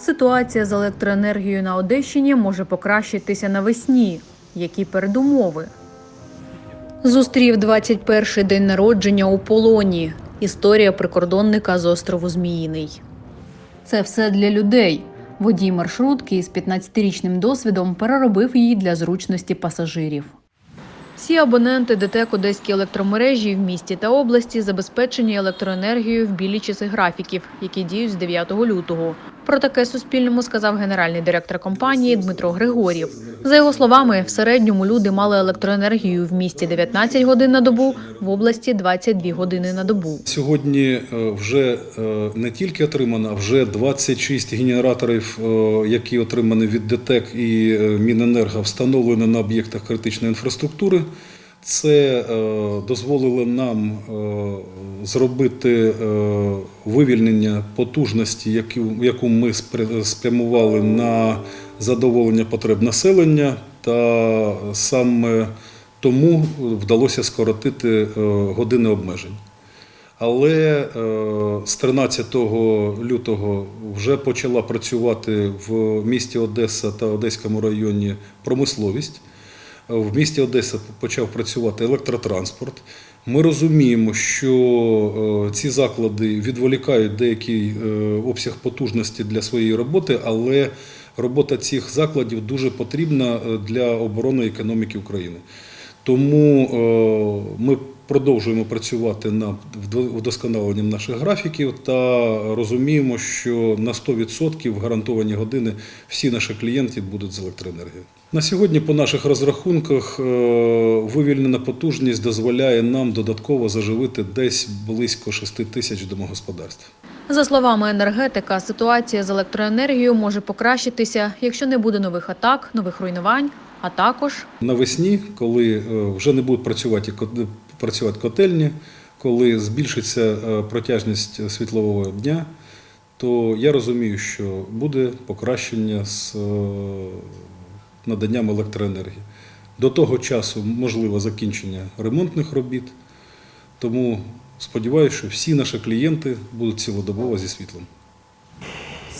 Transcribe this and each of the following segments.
Ситуація з електроенергією на Одещині може покращитися навесні. Які передумови? Зустрів 21-й день народження у полоні. Історія прикордонника з острову Зміїний. Це все для людей. Водій маршрутки із 15-річним досвідом переробив її для зручності пасажирів. Всі абоненти ДТЕК Одеській електромережі в місті та області забезпечені електроенергією в білі часи графіків, які діють з 9 лютого. Про таке Суспільному сказав генеральний директор компанії Дмитро Григорів. За його словами, в середньому люди мали електроенергію в місті 19 годин на добу, в області 22 години на добу. Сьогодні е, вже е, не тільки отримано, а вже 26 генераторів, е, які отримані від ДТЕК і Міненерго, встановлено на об'єктах критичної інфраструктури. Це е, дозволило нам е, зробити е, вивільнення потужності, яку, ми спрямували на задоволення потреб населення, та саме тому вдалося скоротити години обмежень. Але з 13 лютого вже почала працювати в місті Одеса та Одеському районі промисловість. В місті Одеса почав працювати електротранспорт. Ми розуміємо, що е, ці заклади відволікають деякий е, обсяг потужності для своєї роботи, але робота цих закладів дуже потрібна е, для оборони економіки України. Тому ми продовжуємо працювати вдо- вдосконаленням наших графіків та розуміємо, що на 100% гарантовані години всі наші клієнти будуть з електроенергією. На сьогодні, по наших розрахунках, е, вивільнена потужність дозволяє нам додатково заживити десь близько 6 тисяч домогосподарств. За словами енергетика, ситуація з електроенергією може покращитися, якщо не буде нових атак, нових руйнувань, а також Навесні, коли е, вже не будуть працювати, працювати котельні, коли збільшиться е, протяжність світлового дня, то я розумію, що буде покращення з наданням електроенергії. До того часу можливо закінчення ремонтних робіт, тому сподіваюся, що всі наші клієнти будуть цілодобово зі світлом.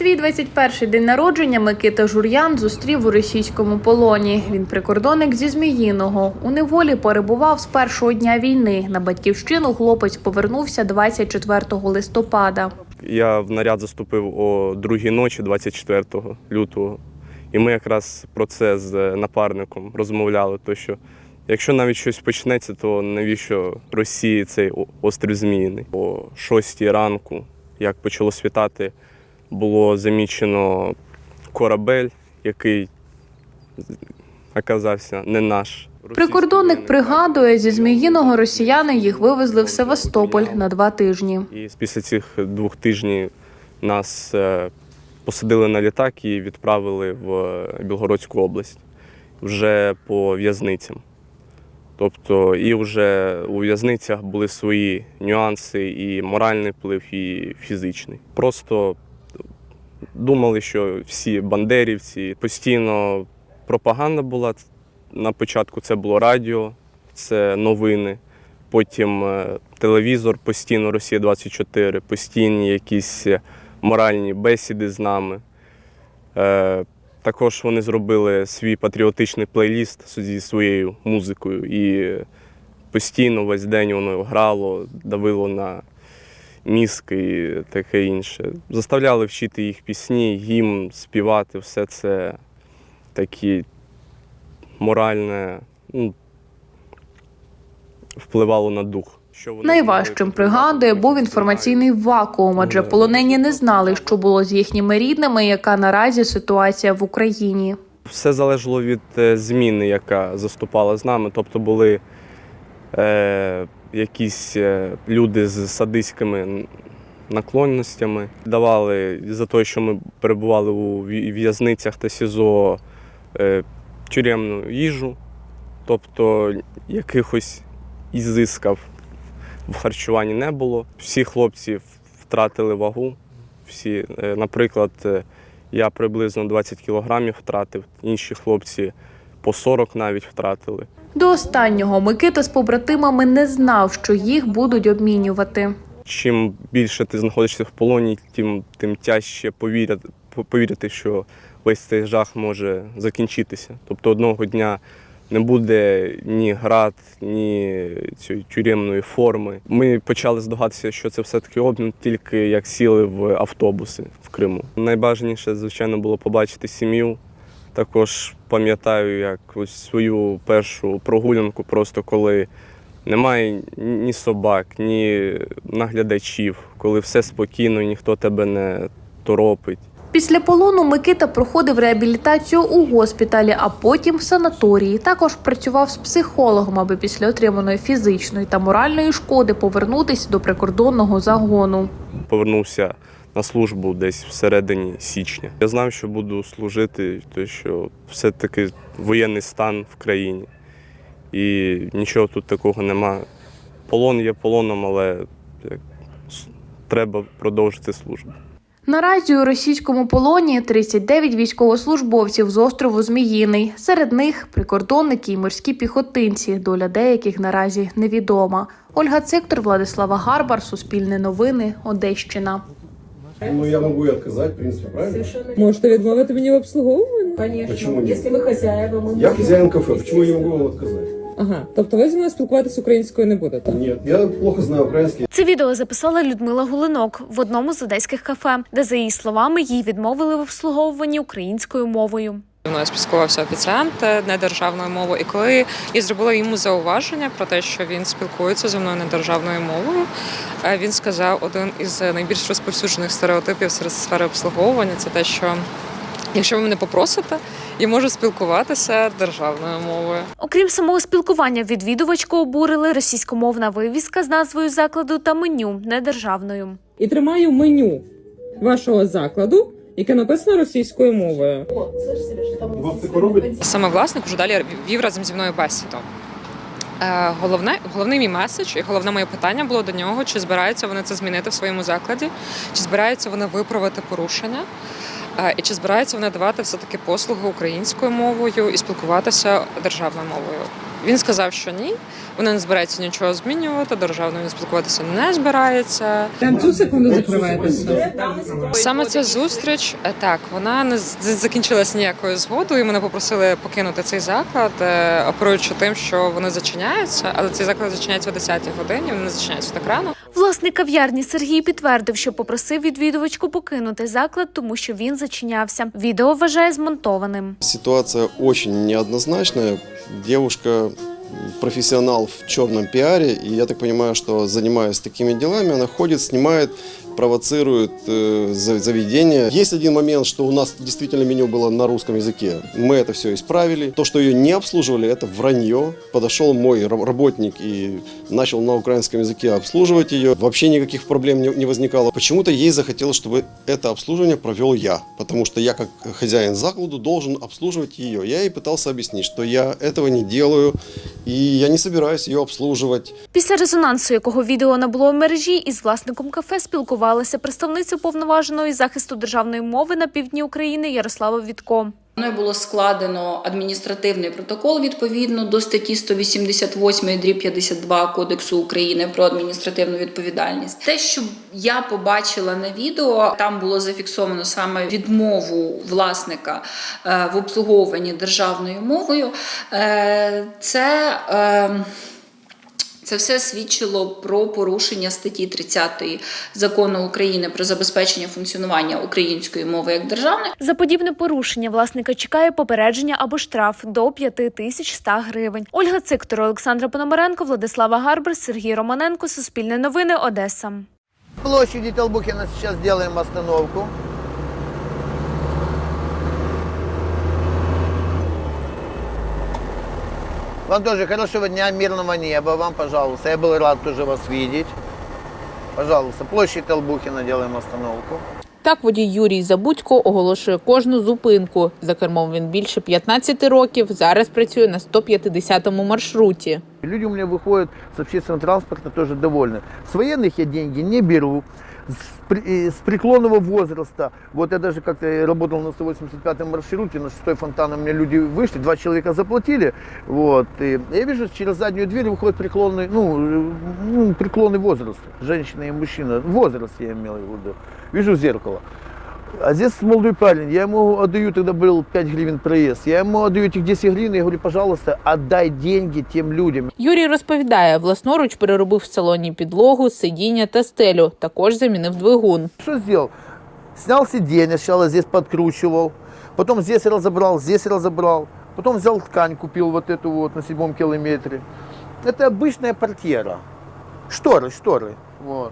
Свій 21-й день народження Микита Жур'ян зустрів у російському полоні. Він прикордонник зі Зміїного. У неволі перебував з першого дня війни. На батьківщину хлопець повернувся 24 листопада. Я в наряд заступив о другій ночі, 24 лютого. І ми якраз про це з напарником розмовляли. То що якщо навіть щось почнеться, то навіщо Росії цей острів Зміїний? О 6 ранку, як почало світати, було замічено корабель, який оказався не наш. Прикордонник пригадує, зі Зміїного росіяни їх вивезли в Севастополь на два тижні. І після цих двох тижнів нас е, посадили на літак і відправили в е, Білгородську область вже по в'язницям. Тобто, і вже у в'язницях були свої нюанси, і моральний вплив, і фізичний. Просто думали, що всі бандерівці постійно пропаганда була. На початку це було радіо, це новини. Потім е, телевізор постійно Росія 24, постійні якісь е, моральні бесіди з нами. Е, також вони зробили свій патріотичний плейліст зі своєю музикою, і постійно весь день воно грало, давило на мізки і таке інше. Заставляли вчити їх пісні, гімн, співати, все це такі моральне, ну, впливало на дух. Що вони Найважчим пригадує був інформаційний вакуум, адже полонені не знали, що було з їхніми рідними, яка наразі ситуація в Україні. Все залежало від е, зміни, яка заступала з нами. Тобто були е, якісь е, люди з садистськими наклонностями. Давали за те, що ми перебували у в'язницях та СІЗО е, тюремну їжу, тобто якихось ізисків в харчуванні не було. Всі хлопці втратили вагу. Всі, е, наприклад, е, я приблизно 20 кілограмів втратив, інші хлопці по 40 навіть втратили. До останнього Микита з побратимами не знав, що їх будуть обмінювати. Чим більше ти знаходишся в полоні, тим, тим тяжче повірити, повірити, що весь цей жах може закінчитися. Тобто одного дня не буде ні град, ні цієї тюремної форми. Ми почали здогадатися, що це все-таки обмін тільки як сіли в автобуси в Криму. Найбажаніше, звичайно, було побачити сім'ю. Також пам'ятаю, як ось свою першу прогулянку, просто коли немає ні собак, ні наглядачів, коли все спокійно, ніхто тебе не торопить. Після полону Микита проходив реабілітацію у госпіталі, а потім в санаторії. Також працював з психологом, аби після отриманої фізичної та моральної шкоди повернутися до прикордонного загону. Повернувся на службу десь всередині січня. Я знав, що буду служити, тому що все-таки воєнний стан в країні. І нічого тут такого нема. Полон є полоном, але треба продовжити службу. Наразі у російському полоні 39 військовослужбовців з острову Зміїний. Серед них прикордонники і морські піхотинці. Доля деяких наразі невідома. Ольга Циктор, Владислава Гарбар, Суспільне новини, Одещина. Ну, я могу и отказать, в принципе, правильно? Можете відмовити мені в обслуговуванні? Конечно. Почему нет? Если вы хозяева, мы Я можем- хозяин кафе, почему я не могу вам отказать? Ага, тобто ви зі мною спілкуватися українською не будете? Нет, я плохо знаю украинский. Це відео записала Людмила Гулинок в одному з одеських кафе, де, за її словами, їй відмовили в обслуговуванні українською мовою. Мною спілкувався офіціант е, недержавною мовою, і коли я зробила йому зауваження про те, що він спілкується зі мною недержавною мовою, е, він сказав один із найбільш розповсюджених стереотипів серед сфери обслуговування це те, що якщо ви мене попросите, я можу спілкуватися державною мовою. Окрім самого спілкування, відвідувачку обурили російськомовна вивіска з назвою закладу та меню недержавною. І тримаю меню вашого закладу, яке написано російською мовою. Саме власник уже далі вів разом зі мною бесіду. Е, Головне, головний мій меседж і головне моє питання було до нього, чи збираються вони це змінити в своєму закладі, чи збираються вони виправити порушення, і чи збираються вони давати все-таки послуги українською мовою і спілкуватися державною мовою. Він сказав, що ні, вони не збираються нічого змінювати, державною спілкуватися не збирається. Там цю секунду закриваєтеся. Саме ця зустріч е, так вона не з- закінчилась ніякою згодою. Мене попросили покинути цей заклад, е, оперуючи тим, що вони зачиняються, але цей заклад зачиняється о 10-й годині. Вони не зачиняються так рано. Власник кав'ярні Сергій підтвердив, що попросив відвідувачку покинути заклад, тому що він зачинявся. Відео вважає змонтованим. Ситуація дуже неоднозначна. Девушка профессионал в черном пиаре, и я так понимаю, что занимаясь такими делами, она ходит, снимает, провоцирует э, за- заведение. Есть один момент, что у нас действительно меню было на русском языке. Мы это все исправили. То, что ее не обслуживали, это вранье. Подошел мой ра- работник и начал на украинском языке обслуживать ее. Вообще никаких проблем не, не возникало. Почему-то ей захотелось, чтобы это обслуживание провел я, потому что я как хозяин закладу должен обслуживать ее. Я ей пытался объяснить, что я этого не делаю, и я не собираюсь ее обслуживать. Після резонансу, якого відео набуло в мережі, із власником кафе спілкувалася представниця уповноваженої захисту державної мови на півдні України Ярослава Вітко. Мною було складено адміністративний протокол відповідно до статті 188 дріб 52 Кодексу України про адміністративну відповідальність. Те, що я побачила на відео, там було зафіксовано саме відмову власника е, в обслуговуванні державною мовою. Е, Це е, це все свідчило про порушення статті 30 закону України про забезпечення функціонування української мови як державної. За подібне порушення власника чекає попередження або штраф до 5100 гривень. Ольга Циктор, Олександра Пономаренко, Владислава Гарбер, Сергій Романенко, Суспільне новини, Одеса. площади Толбухина сейчас делаем остановку. Вам тоже хорошего дня, мирного неба вам, пожалуйста. Я был рад тоже вас видеть. Пожалуйста, площадь Толбухина делаем остановку. Так водій Юрій Забудько оголошує кожну зупинку. За кермом він більше 15 років. Зараз працює на 150-му маршруті. Люди у меня выходят с общественного транспорта тоже довольны. С военных я деньги не беру. С, э, преклонного возраста, вот я даже как-то работал на 185-м маршруте, на шестой фонтан у меня люди вышли, два человека заплатили, вот, и я вижу, через заднюю дверь выходит преклонный, ну, э, ну, преклонный возраст, женщина и мужчина, возраст я имел в виду, вижу зеркало. А здесь молодой парень, я ему отдаю, тогда был 5 гривен проезд, я ему отдаю этих 10 гривен, я говорю, пожалуйста, отдай деньги тем людям. Юрій розповідає, власноруч переробив в салоні підлогу, сидіння та стелю. Також замінив двигун. Что сделал? Снял сиденье, сначала здесь подкручивал, потом здесь разобрал, здесь разобрал, потом взял ткань, купил вот эту вот на седьмом километре. Это обычная портьера. Шторы, шторы. Вот.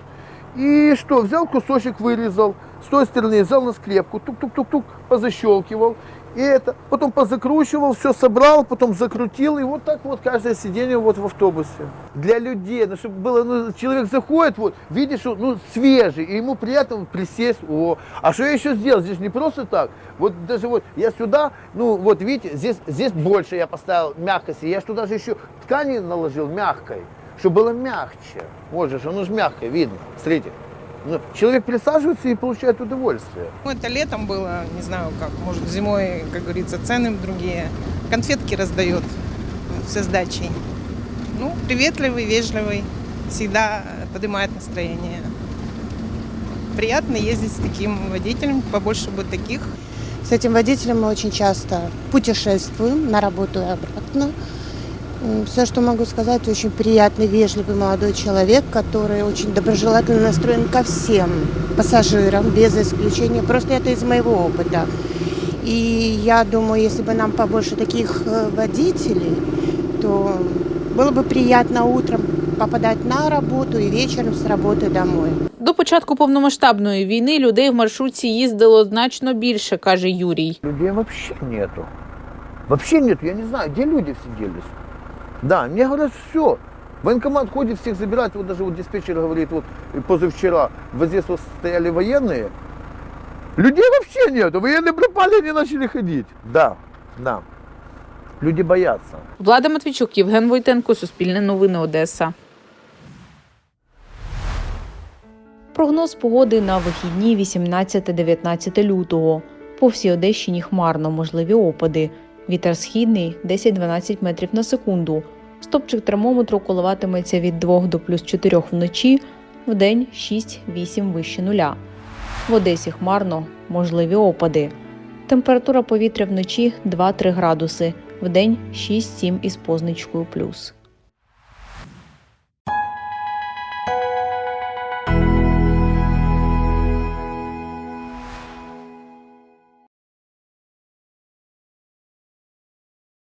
И что, взял кусочек, вырезал, с той стороны взял на скрепку, тук-тук-тук-тук, позащелкивал. И это, потом позакручивал, все собрал, потом закрутил, и вот так вот каждое сиденье вот в автобусе. Для людей, ну, чтобы было, ну, человек заходит, вот, видишь, ну, свежий, и ему приятно присесть, о, а что я еще сделал, здесь не просто так, вот даже вот, я сюда, ну, вот, видите, здесь, здесь больше я поставил мягкости, я что даже еще ткани наложил мягкой, чтобы было мягче, вот же, оно же мягкое, видно, смотрите. Ну, человек присаживается и получает удовольствие. Ну, Это летом было, не знаю как, может зимой, как говорится, цены другие. Конфетки раздает со сдачей. Ну, приветливый, вежливый, всегда поднимает настроение. Приятно ездить с таким водителем, побольше бы таких. С этим водителем мы очень часто путешествуем на работу и обратно. Все, что могу сказать, очень приятный, вежливый молодой человек, который очень доброжелательно настроен ко всем пассажирам, без исключения. Просто это из моего опыта. И я думаю, если бы нам побольше таких э, водителей, то было бы приятно утром попадать на работу и вечером с работы домой. До початку повномасштабної війни людей в маршрутці їздило значно більше, каже Юрій. Людей вообще нету. Вообще нет, я не знаю, где люди все делись. Да, мне говорят, все. Военкомат ходит, всех забирает. Вот даже вот диспетчер говорит, вот позавчера вот здесь вот стояли военные. Людей вообще нету. Военные пропали, они начали ходить. Да, да. Люди боятся. Влада Матвійчук, Євген Войтенко, Суспільне новини Одеса. Прогноз погоди на вихідні 18-19 лютого. По всій Одещині хмарно, можливі опади. Вітер східний 10-12 метрів на секунду. Стопчик термометру коливатиметься від 2 до плюс 4 вночі, вдень 6-8 вище нуля. В Одесі хмарно, можливі опади. Температура повітря вночі 2-3 градуси, вдень 6-7 із позначкою плюс.